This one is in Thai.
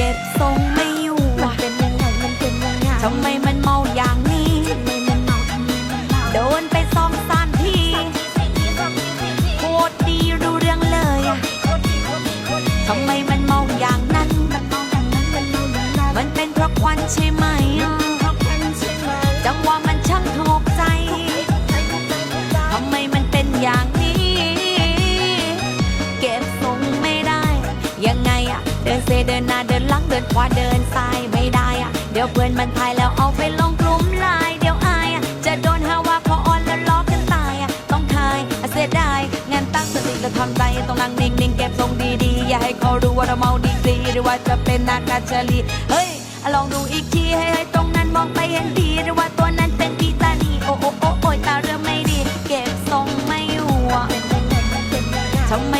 ก็บทรงไม่อยู่มันเป็นยังไงมันเป็นยังไงทำไมมันเมาอย่างนี้ทำไมมันเมาทำไมมันเมาโดนไปสองสามทีโคตรดีรู้เรื่องเลยอะทำไมมันเมาอย่างนั้น มันเมาอย่างนั้นมันเมาอย่างนั้นมันเป็นเพราะควันใช่ไหม ดขวาเดินสายไม่ได้อะเดี๋ยวเพื่อนมันทายแล้วเอาไปลงกลุ่มไลน์เดี๋ยวอายจะโดนหาว่าพออ่อนแล้วล้อกันตายต้องคายเสียดายงานตั้งสติจะทำใจต้องนั่งนิ่งนิ่งเก็บทรงดีๆอย่าให้เขารู้ว่าเราเมาดีกรีหรือว่าจะเป็นนากาชาลีเฮ้ยลองดูอีกทีให้ตรงนั้นมองไปเห็นดีหรือว่าตัวนั้นเป็นกีตานีโอ้โอ้โอ้โอ้ตาเริ่มไม่ดี เก็บทรงไม่อยู่ทำไม